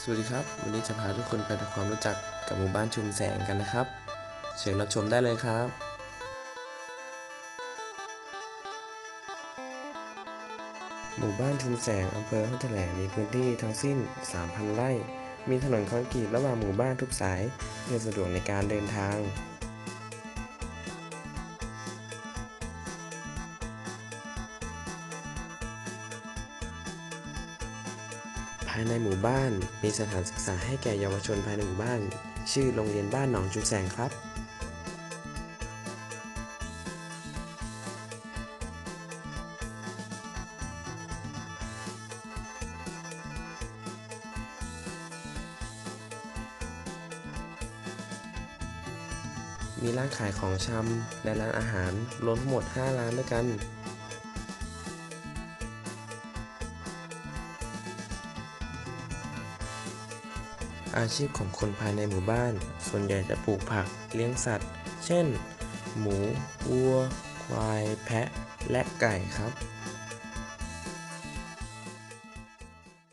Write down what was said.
สวัสดีครับ วันนี้จะพาทุกคนไปทำความรู้จักกับหมู่บ้านชุมแสงกันนะครับ เชิญรับชมได้เลยครับหมู่บ้านชุมแสงอำเภอห้วยแถลงมีพื้นที่ทั้งสิ้น 3,000 ไร่ มีถนนคอนกรีตระหว่างหมู่บ้านทุกสายเพื่อสะดวกในการเดินทางายในหมู่บ้าน มีสถานศึกษาให้แก่เยาวชนภายในหมู่บ้าน ชื่อโรงเรียนบ้านหนองจุมแสงครับมีร้านขายของชำและร้านอาหารรวมทั้งหมด 5 ร้านด้วยกัน อาชีพของคนภายในหมู่บ้าน ส่วนใหญ่จะปลูกผักเลี้ยงสัตว์ เช่น หมู วัว ควาย แพะ และไก่ครับ